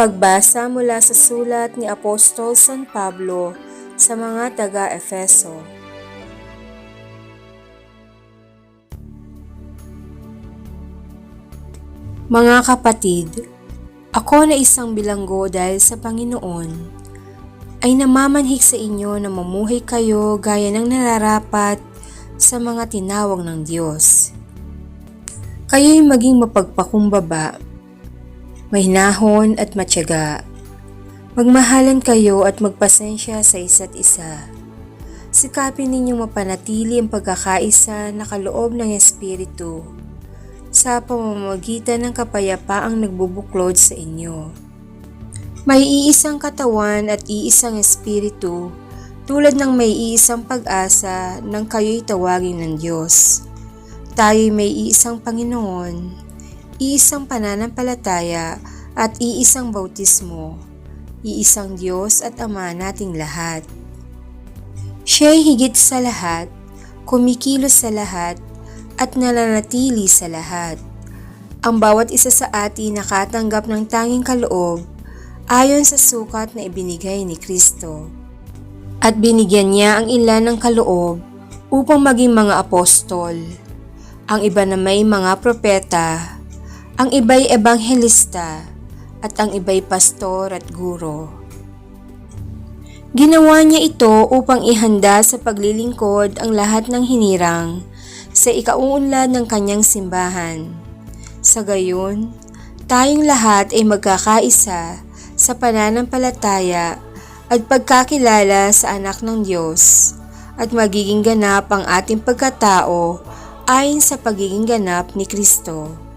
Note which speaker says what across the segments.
Speaker 1: Pagbasa mula sa sulat ni Apostol San Pablo sa mga taga-Efeso. Mga kapatid, ako na isang bilanggo dahil sa Panginoon, ay namamanhik sa inyo na mamuhay kayo gaya ng nararapat sa mga tinawag ng Diyos. Kayo'y maging mapagpakumbaba, mahinahon at matyaga. Magmahalan kayo at magpasensya sa isa't isa. Sikapin ninyong mapanatili ang pagkakaisa na kaloob ng Espiritu sa pamamagitan ng kapayapaang nagbubuklod sa inyo. May iisang katawan at iisang espiritu tulad ng may iisang pag-asa nang kayo'y tawagin ng Diyos. Tayo'y may iisang Panginoon, iisang pananampalataya at iisang bautismo, iisang Diyos at Ama nating lahat. Siya'y higit sa lahat, kumikilos sa lahat, at nananatili sa lahat. Ang bawat isa sa atin nakatanggap ng tanging kaloob ayon sa sukat na ibinigay ni Kristo. At binigyan niya ang ilan ng kaloob upang maging mga apostol. Ang iba na may mga propeta, ang iba'y ebanghelista, at ang iba'y pastor at guro. Ginawa niya ito upang ihanda sa paglilingkod ang lahat ng hinirang sa ikauunlad ng kanyang simbahan. Sa gayon, tayong lahat ay magkakaisa sa pananampalataya at pagkakilala sa anak ng Diyos at magiging ganap ang ating pagkatao ayon sa pagiging ganap ni Kristo.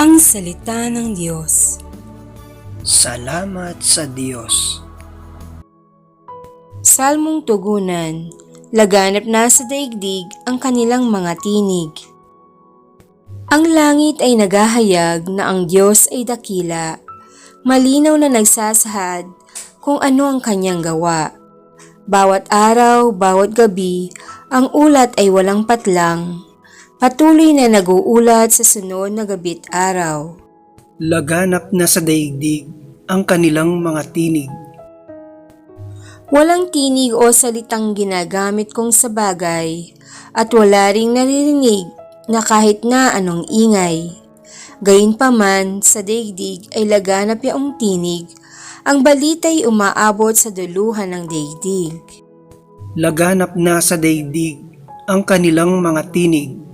Speaker 1: Ang Salita ng Diyos
Speaker 2: Salamat sa Diyos.
Speaker 1: Salmong Tugunan Laganap na sa daigdig ang kanilang mga tinig. Ang langit ay naghahayag na ang Diyos ay dakila, malinaw na nagsasahad kung ano ang kanyang gawa. Bawat araw, bawat gabi, ang ulat ay walang patlang, patuloy na naguulat sa sunod na gabi't araw.
Speaker 2: Laganap na sa daigdig ang kanilang mga tinig.
Speaker 1: Walang tinig o salitang ginagamit kong sa bagay at wala ring naririnig na kahit na anong ingay. Gayunpaman, sa daigdig ay laganap yaong tinig, ang balita'y umaabot sa duluhan ng daigdig.
Speaker 2: Laganap na sa daigdig ang kanilang mga tinig.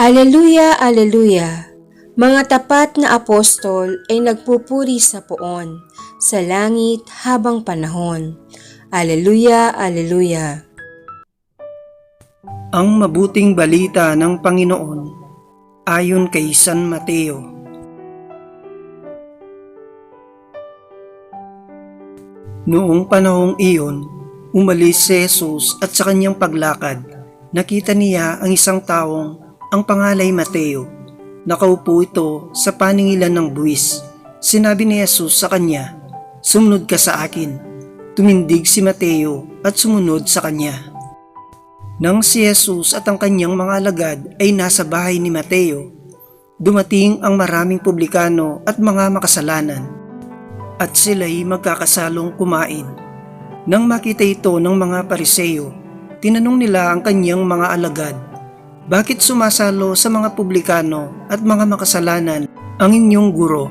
Speaker 1: Aleluya, aleluya! Mga tapat na apostol ay nagpupuri sa poon, sa langit habang panahon. Aleluya, aleluya!
Speaker 2: Ang mabuting balita ng Panginoon ayon kay San Mateo. Noong panahong iyon, umalis si Jesus at sa kanyang paglakad, nakita niya ang isang taong ang pangalay Mateo. Nakaupo ito sa paningilan ng buwis. Sinabi ni Jesus sa kanya, Sumunod ka sa akin. Tumindig si Mateo at sumunod sa kanya. Nang si Jesus at ang kanyang mga alagad ay nasa bahay ni Mateo, dumating ang maraming publikano at mga makasalanan, at sila'y magkakasalong kumain. Nang makita ito ng mga pariseyo, tinanong nila ang kanyang mga alagad, Bakit sumasalo sa mga publikano at mga makasalanan ang inyong guro?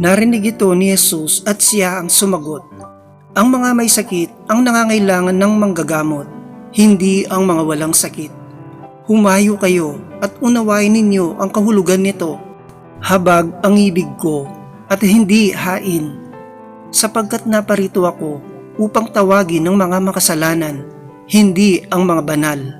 Speaker 2: Narinig ito ni Jesus at siya ang sumagot, Ang mga may sakit ang nangangailangan ng manggagamot, hindi ang mga walang sakit. Humayo kayo at unawain ninyo ang kahulugan nito. Habag ang ibig ko at hindi hain, sapagkat naparito ako upang tawagin ng mga makasalanan, hindi ang mga banal.